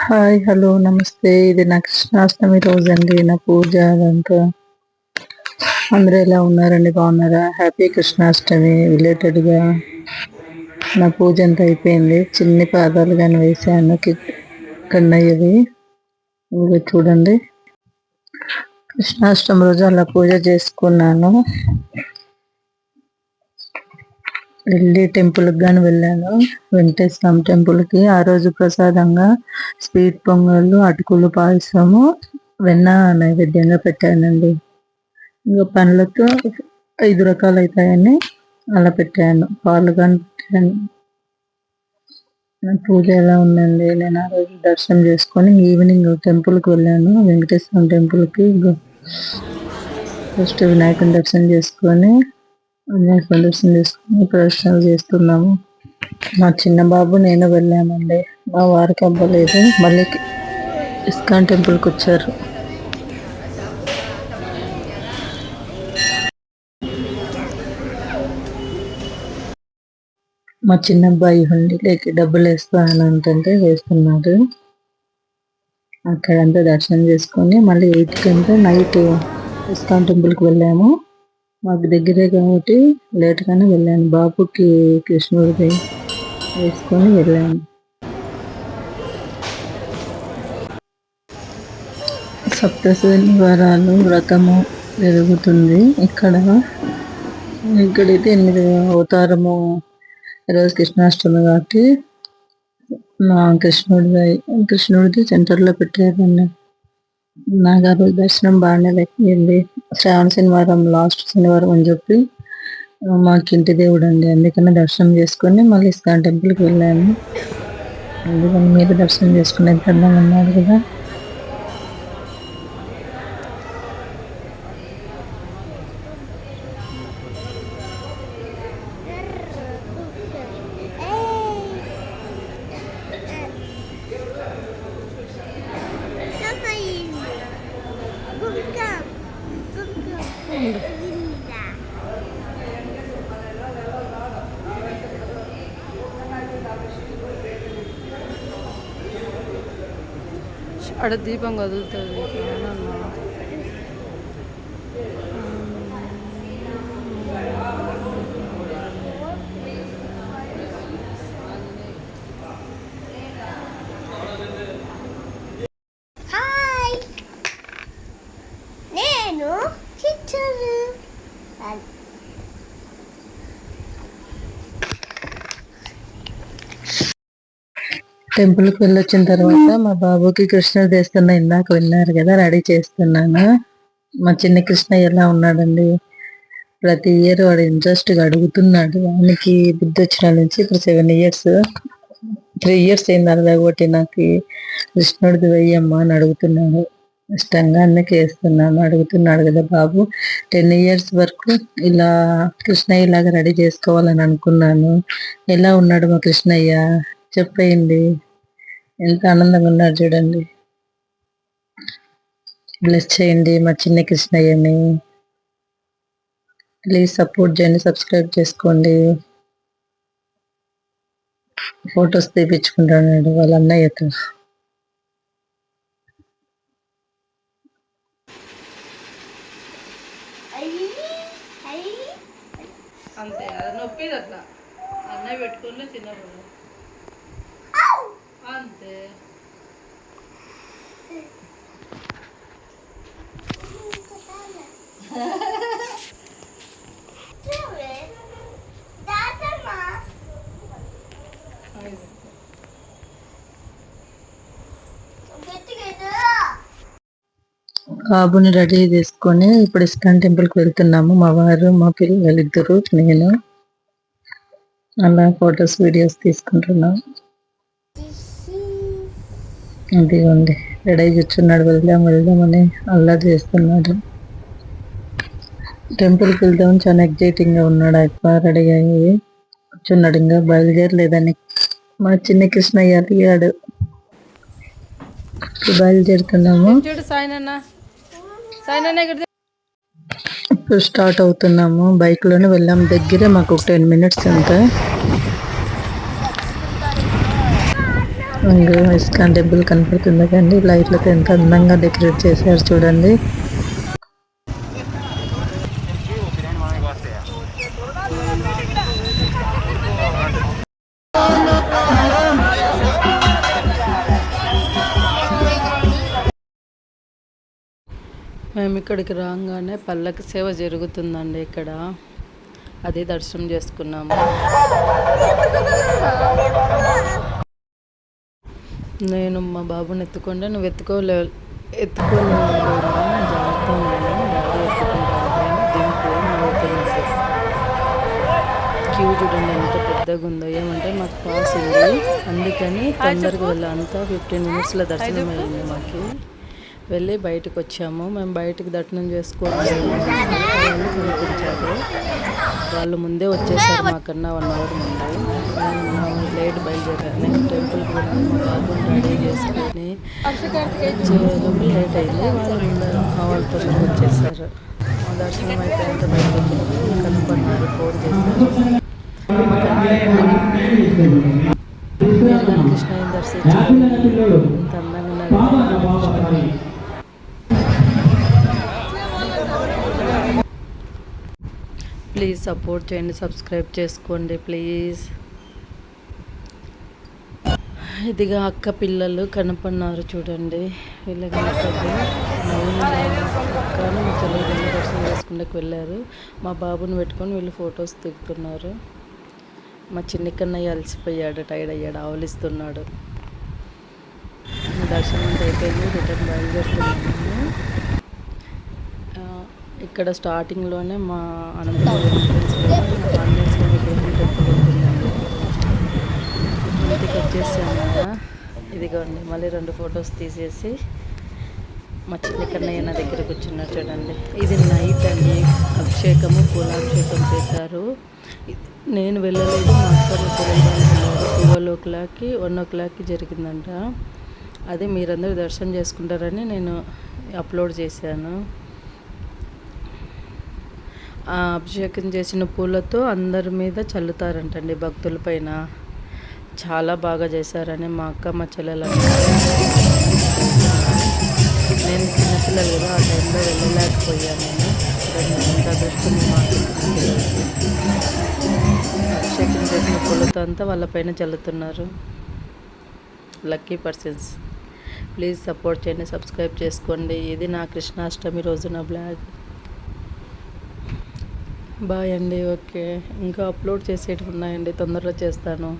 Hi hello నమస్తే. ఇది నా కృష్ణాష్టమి రోజు అండి నా పూజ అదంతా. అందరూ ఎలా ఉన్నారండి? బాగున్నారా? హ్యాపీ కృష్ణాష్టమి రిలేటెడ్గా నా పూజ అంతా అయిపోయింది? చిన్ని పాదాలు కానీ వేసాను కన్నయ్యవి ఇదిగో చూడండి. కృష్ణాష్టమి రోజు అలా పూజ చేసుకున్నాను. వెళ్ళి టెంపుల్కి కానీ వెళ్ళాను. వెంకటేశ్వర టెంపుల్కి ఆ రోజు ప్రసాదంగా స్వీట్ పొంగళ్ళు అటుకులు పాయసము వెన్న నైవేద్యంగా పెట్టానండి. ఇంకా పండ్లతో ఐదు రకాలు అవుతాయని అలా పెట్టాను. పాలు కానీ పెట్టాను. పూజ ఎలా ఉందండి? నేను ఆ రోజు దర్శనం చేసుకొని ఈవినింగ్ టెంపుల్కి వెళ్ళాను. వెంకటేశ్వర టెంపుల్కి ఫస్ట్ వినాయకుని దర్శనం చేసుకొని వినాయకుని దర్శనం చేసుకొని ప్రదర్శన చేస్తున్నాము. మా చిన్న బాబు నేను వెళ్ళామండి. మా వారికి అవ్వలేదు. మళ్ళీ ఇస్కాన్ టెంపుల్కి వచ్చారు. మా చిన్న అబ్బాయి హుండీలోకి డబ్బులు వేస్తా అని అంటే వేస్తున్నాడు. అక్కడంతా దర్శనం చేసుకొని మళ్ళీ ఎయిట్ కంటే నైట్ ఇస్కాన్ టెంపుల్కి వెళ్ళాము. మాకు దగ్గరే కాబట్టి లేట్గానే వెళ్ళాను. బాబుకి కృష్ణుడిది వేసుకొని వెళ్ళాను. సప్తశని వారాలు వ్రతము జరుగుతుంది ఇక్కడ. ఇక్కడైతే ఎనిమిది అవతారము ఈరోజు కృష్ణాష్టమి కాబట్టి మా కృష్ణుడిది కృష్ణుడిది సెంటర్లో పెట్టారండి నాకు ఆ రోజు దర్శనం బాగానే దక్కింది శ్రావణ శనివారం లాస్ట్ శనివారం అని చెప్పి మాకు ఇంటి దేవుడు అండి. అందుకని దర్శనం చేసుకొని మళ్ళీ ఇస్కాన్ టెంపుల్కి వెళ్ళాను. అందుకని మీరు దర్శనం చేసుకునే ఎంత ఉన్నారు కదా. அட தீபம் கதுல் தவிர టెంపుల్కి వెళ్ళొచ్చిన తర్వాత మా బాబుకి కృష్ణుడు తెస్తున్నా ఇందాక విన్నారు కదా రెడీ చేస్తున్నాను. మా చిన్న కృష్ణ ఎలా ఉన్నాడండి? ప్రతి ఇయర్ వాడు ఇంట్రెస్ట్గా అడుగుతున్నాడు. ఆయనకి బుద్ధి వచ్చిన నుంచి ఇప్పుడు సెవెన్ ఇయర్స్ త్రీ ఇయర్స్ అయింది అలా ఒకటి నాకు కృష్ణుడిది వెయ్యమ్మా అని అడుగుతున్నాడు. ఇష్టంగా అందుకే వేస్తున్నాను అడుగుతున్నాడు కదా బాబు. టెన్ ఇయర్స్ వరకు ఇలా కృష్ణయ్య లాగా రెడీ చేసుకోవాలని అనుకున్నాను. ఎలా ఉన్నాడు మా కృష్ణయ్య? చెప్పేయండి. ఎంత ఆనందంగా ఉన్నాడు చూడండి. బ్లెస్ చేయండి మా చిన్న కృష్ణయ్యని. ప్లీజ్ సపోర్ట్ చేయండి సబ్స్క్రైబ్ చేసుకోండి. ఫొటోస్ తీపించుకుంటున్నాడు వాళ్ళ అన్నయ్యతో అంతే అది అట్లా. అన్నయ్య పెట్టుకుని చిన్నప్పుడు. బాబుని రెడీ చేసుకొని ఇప్పుడు ఇస్కాన్ టెంపుల్కి వెళ్తున్నాము. మా వారు మా పిల్లలు ఇద్దరు నేను అలా ఫొటోస్ వీడియోస్ తీసుకుంటున్నాం. అదిగోండి రెడీ కూర్చున్నాడు. వెళ్దాం వెళ్దామని అల్లా చేస్తున్నాడు. టెంపుల్కి వెళ్దాం చాలా ఎగ్జైటింగ్గా ఉన్నాడు. ఎక్కువ రెడీ అయ్యి కూర్చున్నాడు. ఇంకా బయలుదేరలేదని మా చిన్న కృష్ణయ్య అడిగాడు. బయలుదేరుతున్నాము. చూడు సాయినన్నా ఇప్పుడు స్టార్ట్ అవుతున్నాము. బైక్లోనే వెళ్ళాం. దగ్గరే మాకు ఒక టెన్ మినిట్స్ అంతే. ఇంకా ఇస్కాన్ టెంపుల్ కనపడుతుంది కానీ లైట్లతో ఎంత అందంగా డెకరేట్ చేశారు చూడండి. మేము ఇక్కడికి రాగానే పల్లకి సేవ జరుగుతుందండి ఇక్కడ. అది దర్శనం చేసుకున్నాము. నేను మా బాబుని ఎత్తుకుంటే నువ్వు ఎత్తుకోలే జాగ్రత్త నవ్వుతున్నాడు క్యూ చూడండి ఎంత పెద్దగా ఉందో ఏమంటే మాకు పాస్ ఉంది. అందుకని తొందరగా వెళ్ళాం అంతా ఫిఫ్టీన్ మినిట్స్లో దర్శనం అయ్యింది మాకు. వెళ్ళి బయటకు వచ్చాము. మేము బయటకు దర్శనం చేసుకొని వాళ్ళు కనిపించారు వాళ్ళు ముందే వచ్చేసారు మాకన్నా వన్ అవర్ ముందు. నేను లేట్ బయలుదేరాను నేను మా బాబుని రెడీ చేసుకొని వచ్చేలోపు లేట్ అయింది. వాళ్ళు ముందర మా వాళ్ళు తొందరగా వచ్చేసారు. మా దర్శనం అయితే ఎంత బయటకు కనుక్కున్నారు ఫోన్ చేశారు. కృష్ణయ్యని దర్శించారు. అందంగా ప్లీజ్ సపోర్ట్ చేయండి సబ్స్క్రైబ్ చేసుకోండి ప్లీజ్ ఇదిగా అక్క పిల్లలు కనపడినారు చూడండి. వీళ్ళ కనపడి మా చెల్లెలు దర్శనం చేసుకుంటూ వెళ్ళారు. మా బాబుని పెట్టుకొని వీళ్ళు ఫొటోస్ దిగుతున్నారు. మా చిన్ని కన్నయ్య అలసిపోయాడు టైర్డ్ అయ్యాడు ఆవలిస్తున్నాడు. దర్శనం అయిపోయింది రిటర్న్ బయలుదేరుతున్నాము. ఇక్కడ స్టార్టింగ్లోనే మా అనంతపురం ఇంటికి కదా ఇదిగోండి మళ్ళీ రెండు ఫొటోస్ తీసేసి మా చిన్నకన్నయ్య నా దగ్గర కూర్చున్నారు చూడండి. ఇది నైట్ అండి. అభిషేకము పూలాభిషేకం చేశారు. నేను వెళ్ళలేదు మా అక్క ట్వెల్వ్ ఓ క్లాక్కి వన్ ఓ క్లాక్కి జరిగిందంట. అది మీరందరూ దర్శనం చేసుకుంటారని నేను అప్లోడ్ చేశాను. అభిషేకం చేసిన పూలతో అందరి మీద చల్లుతారంటండి భక్తుల పైన. చాలా బాగా చేశారని మా అక్క మా చెల్లెలు నేను చిన్నపిల్లలు కదా ఆ టైంలో వెళ్ళలేకపోయాను. నేను చూడండి అదృష్టం అభిషేకం చేసిన పూలతో అంతా వాళ్ళపైన చల్లుతున్నారు. లక్కీ పర్సన్స్ ప్లీజ్ సపోర్ట్ చేయండి సబ్స్క్రైబ్ చేసుకోండి. ఇది నా కృష్ణాష్టమి రోజు నా బ్లాగ్. బాయ్ అండి ఓకే. ఇంకా అప్లోడ్ చేసేటివి ఉన్నాయండి తొందరలో చేస్తాను.